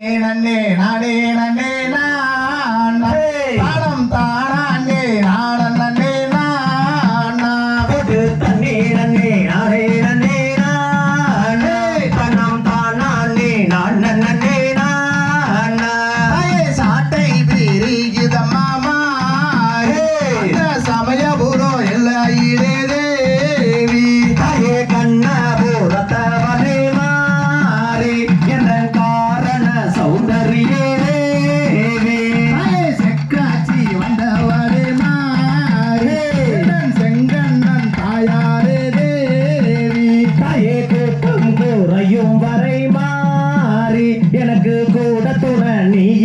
நன்னே நானே நன்னே நான். தானம் தானே நாடன் நன்னே நான். தண்ணி நன்னே நானே நன்னே நானே. தன்னம் தானே நான் நன்னே நானா. சாட்டை பிரிக்குதம்மா சமயபுரம் எல்லையிலே தேவி. தாயே கண்ண.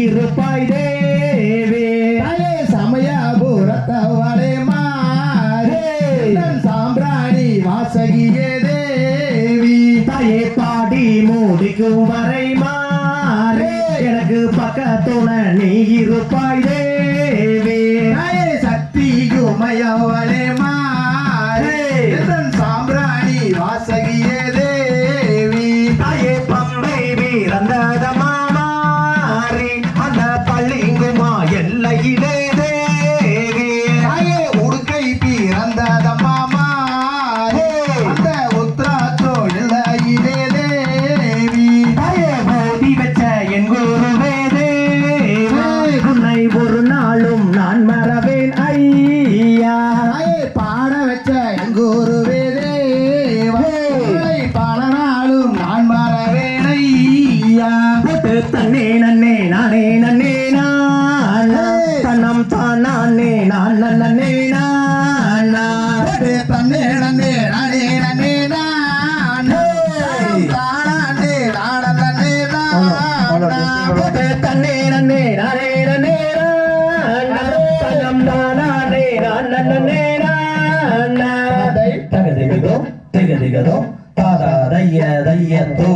இருப்பாய் தேவி தாயே சமயபுரத்தவரே மாறே. சாம்பிராணி வாசகியே தேவி தாயே பாடி மூடிக்கும் வரை மாறி எனக்கு பக்கத்துணை நீ இருப்பாய் தேவி தாயே சக்தியுமையவளே மாறே. தன்னே நன்னே நானே நன்னே நான் தன்னம் தான் நானே நான் நன்னே நானா தன்னே நன்னே நானே நன்னே நான் தானே நாட நன்னே நான் தன்னே நன்னே நானே நன்னே நான் தன்னம் தான் நானே நான் நன்னே நானா தகதிகதோ திகதிகதோ தாதா தைய தைய தூ